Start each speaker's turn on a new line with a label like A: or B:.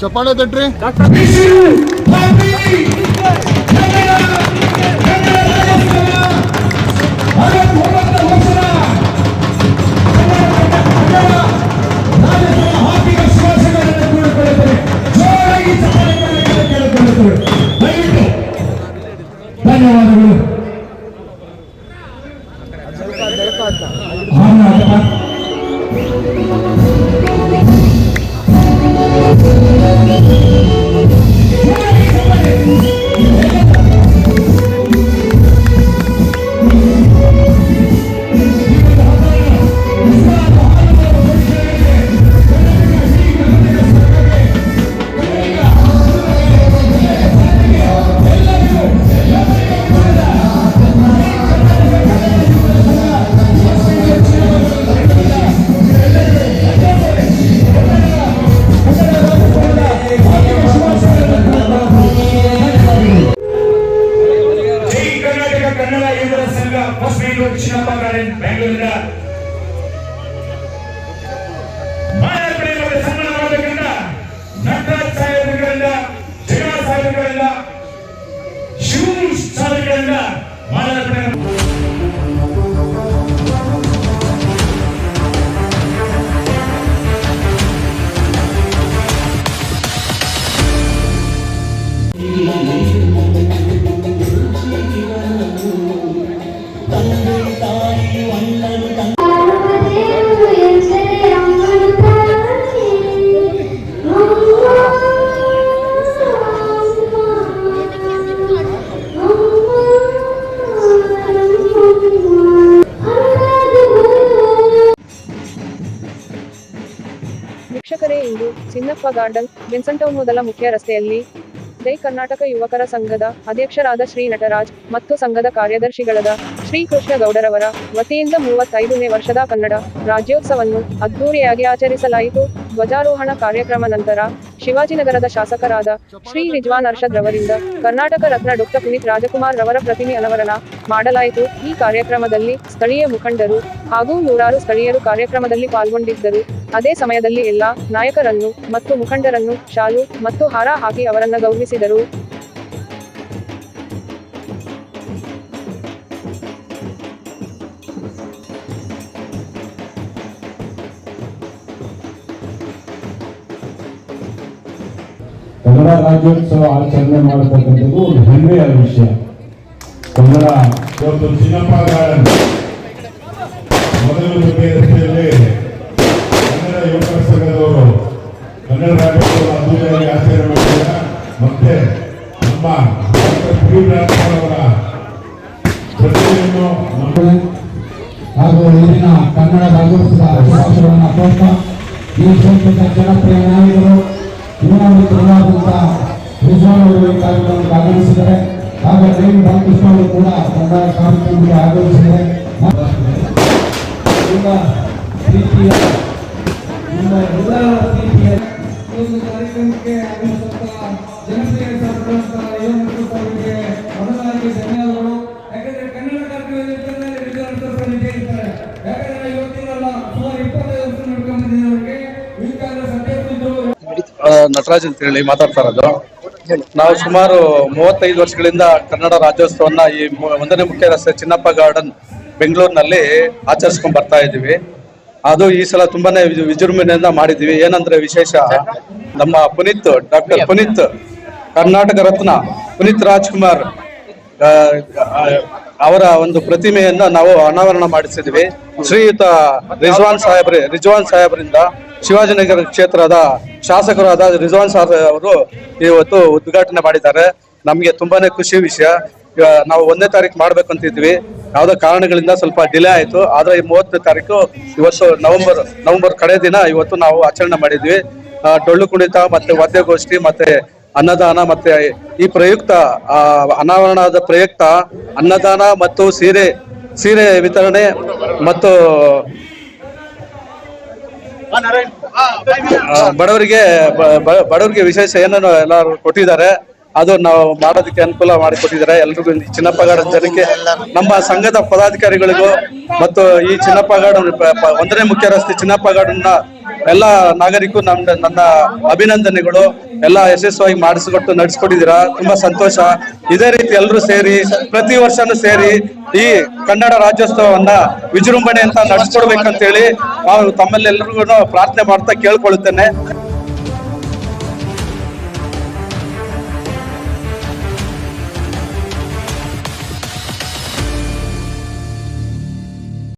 A: ಚಪ್ಪಾಳೆ ತಟ್ರಿ
B: ಧನ್ಯವಾದಗಳು
C: Jai Shilpa garden బెంగళూరుగా
D: ವೀಕ್ಷಕರೇ ಇಂದು ಚಿನ್ನಪ್ಪ ಗಾರ್ಡನ್ ಬೆನ್ಸಂಟೌನ್ ಮೊದಲ ಮುಖ್ಯ ರಸ್ತೆಯಲ್ಲಿ ಜೈ ಕರ್ನಾಟಕ ಯುವಕರ ಸಂಘದ ಅಧ್ಯಕ್ಷರಾದ ಶ್ರೀ ನಟರಾಜ್ ಮತ್ತು ಸಂಘದ ಕಾರ್ಯದರ್ಶಿಗಳಾದ ಶ್ರೀ ಕೃಷ್ಣ ಗೌಡರವರ ವತಿಯಿಂದ ಮೂವತ್ತೈದನೇ ವರ್ಷದ ಕನ್ನಡ ರಾಜ್ಯೋತ್ಸವವನ್ನು ಅದ್ದೂರಿಯಾಗಿ ಆಚರಿಸಲಾಯಿತು. ಧ್ವಜಾರೋಹಣ ಕಾರ್ಯಕ್ರಮ ನಂತರ ಶಿವಾಜಿನಗರದ ಶಾಸಕರಾದ ಶ್ರೀ ರಿಜ್ವಾನ್ ಅರ್ಷದ್ ರವರಿಂದ ಕರ್ನಾಟಕ ರತ್ನ ಡಾಕ್ಟರ್ ಪುನೀತ್ ರಾಜಕುಮಾರ್ ರವರ ಪ್ರತಿಮೆ ಅನಾವರಣ ಮಾಡಲಾಯಿತು. ಈ ಕಾರ್ಯಕ್ರಮದಲ್ಲಿ ಸ್ಥಳೀಯ ಮುಖಂಡರು ಹಾಗೂ ನೂರಾರು ಸ್ಥಳೀಯರು ಕಾರ್ಯಕ್ರಮದಲ್ಲಿ ಪಾಲ್ಗೊಂಡಿದ್ದರು. ಅದೇ ಸಮಯದಲ್ಲಿ ಎಲ್ಲಾ ನಾಯಕರನ್ನು ಮತ್ತು ಮುಖಂಡರನ್ನು ಶಾಲು ಮತ್ತು ಹಾರ ಹಾಕಿ ಅವರನ್ನ ಗೌರವಿಸಿದರು.
B: ಕನ್ನಡ ರಾಜ್ಯೋತ್ಸವ ಆಚರಣೆ ಮಾಡತಕ್ಕಂಥದ್ದು ಒಂದು ಹೆಮ್ಮೆಯ ವಿಷಯ. ಕನ್ನಡ ಇವತ್ತು ಚಿನ್ನಪ್ಪ ಗಾರ್ಡನ್ ಮೊದಲ ರಸ್ತೆಯಲ್ಲಿ ಮತ್ತೆ ನಮ್ಮ
E: ಹಾಗೂ ಇಲ್ಲಿನ ಕನ್ನಡ ರಾಜ್ಯೋತ್ಸವ ಶುಭಾಶಯಗಳನ್ನು ಕೋರ್ತಾ ಈ ಕ್ಷೇತ್ರದ ಜನಪ್ರಿಯ ನಾಯಕರು ಇನ್ನೊಂದು ಆಗಮಿಸಿದ್ದಾರೆ ಹಾಗೂ ರೇಣು ಬಾಲಕೃಷ್ಣ ಅವರು
F: ನಟರಾಜ್ ಅಂತ ಹೇಳಿ ಮಾತಾಡ್ತಾ ಇರೋದು. ನಾವು ಸುಮಾರು ಮೂವತ್ತೈದು ವರ್ಷಗಳಿಂದ ಕನ್ನಡ ರಾಜ್ಯೋತ್ಸವನ ಈ ಒಂದನೇ ಮುಖ್ಯ ರಸ್ತೆ ಚಿನ್ನಪ್ಪ ಗಾರ್ಡನ್ ಬೆಂಗಳೂರಿನಲ್ಲಿ ಆಚರಿಸ್ಕೊಂಡ್ ಬರ್ತಾ ಇದ್ದೀವಿ. ಅದು ಈ ಸಲ ತುಂಬಾನೇ ವಿಜೃ- ವಿಜೃಂಭಣೆಯಿಂದ ಮಾಡಿದ್ವಿ ಏನಂದ್ರೆ ವಿಶೇಷ, ನಮ್ಮ ಪುನೀತ್, ಡಾಕ್ಟರ್ ಪುನೀತ್, ಕರ್ನಾಟಕ ರತ್ನ ಪುನೀತ್ ರಾಜ್ಕುಮಾರ್ ಅವರ ಒಂದು ಪ್ರತಿಮೆಯನ್ನ ನಾವು ಅನಾವರಣ ಮಾಡಿಸಿದ್ವಿ ಶ್ರೀಯುತ ರಿಜ್ವಾನ್ ಸಾಹೇಬ್ರಿ, ರಿಜ್ವಾನ್ ಸಾಹೇಬ್ರಿಂದ ಶಿವಾಜಿನಗರ ಕ್ಷೇತ್ರದ ಶಾಸಕರಾದ ರಿಜ್ವಾನ್ ಸಾರ್ ಅವರು ಇವತ್ತು ಉದ್ಘಾಟನೆ ಮಾಡಿದ್ದಾರೆ. ನಮಗೆ ತುಂಬಾನೇ ಖುಷಿ ವಿಷಯ. ನಾವು ಒಂದನೇ ತಾರೀಕು ಮಾಡ್ಬೇಕಂತಿದ್ವಿ ಯಾವುದೋ ಕಾರಣಗಳಿಂದ ಸ್ವಲ್ಪ ಡಿಲೇ ಆಯ್ತು. ಆದರೆ ಈ ಮೂವತ್ತನೇ ತಾರೀಕು ಇವತ್ತು ನವೆಂಬರ್ ನವೆಂಬರ್ ಕಡೆ ದಿನ ಇವತ್ತು ನಾವು ಆಚರಣೆ ಮಾಡಿದ್ವಿ. ಡೊಳ್ಳು ಕುಣಿತ ಮತ್ತೆ ವಾದ್ಯಗೋಷ್ಠಿ ಮತ್ತೆ ಅನ್ನದಾನ ಮತ್ತೆ ಈ ಪ್ರಯುಕ್ತ ಅನಾವರಣದ ಪ್ರಯುಕ್ತ ಅನ್ನದಾನ ಮತ್ತು ಸೀರೆ ಸೀರೆ ವಿತರಣೆ ಮತ್ತು ಬಡವರಿಗೆ ಬಡವರಿಗೆ ವಿಶೇಷ ಏನನ್ನು ಎಲ್ಲರೂ ಕೊಟ್ಟಿದ್ದಾರೆ, ಅದು ನಾವು ಮಾಡೋದಕ್ಕೆ ಅನುಕೂಲ ಮಾಡಿಕೊಟ್ಟಿದ್ದಾರೆ. ಎಲ್ರಿಗೂ ಈ ಚಿನ್ನಪ್ಪ ಗಾರ್ಡನ್ ಜನಕ್ಕೆ ನಮ್ಮ ಸಂಘದ ಪದಾಧಿಕಾರಿಗಳಿಗೂ ಮತ್ತು ಈ ಚಿನ್ನಪ್ಪ ಗಾರ್ಡನ್ ಪ- ಪ- ಒಂದನೇ ಮುಖ್ಯ ರಸ್ತೆ ಚಿನ್ನಪ್ಪ ಗಾರ್ಡನ್ ಎಲ್ಲ ನಾಗರಿಕರು ನಮ್, ನನ್ನ ಅಭಿನಂದನೆಗಳು. ಎಲ್ಲ ಯಶಸ್ವಿಯಾಗಿ ಮಾಡಿಸಿಕೊಟ್ಟು ನಡೆಸ್ಕೊಟ್ಟಿದ್ದೀರಾ. ತುಂಬಾ ಸಂತೋಷ. ಇದೇ ರೀತಿ ಎಲ್ಲರೂ ಸೇರಿ, ಪ್ರತಿ ವರ್ಷನೂ ಸೇರಿ ಈ ಕನ್ನಡ ರಾಜ್ಯೋತ್ಸವವನ್ನ ವಿಜೃಂಭಣೆ ಅಂತ ನಡೆಸ್ಕೊಡ್ಬೇಕಂತ ಹೇಳಿ ನಾವು ತಮ್ಮಲ್ಲೆಲ್ಲರಿಗೂ ಪ್ರಾರ್ಥನೆ ಮಾಡ್ತಾ ಕೇಳ್ಕೊಳ್ತೇನೆ.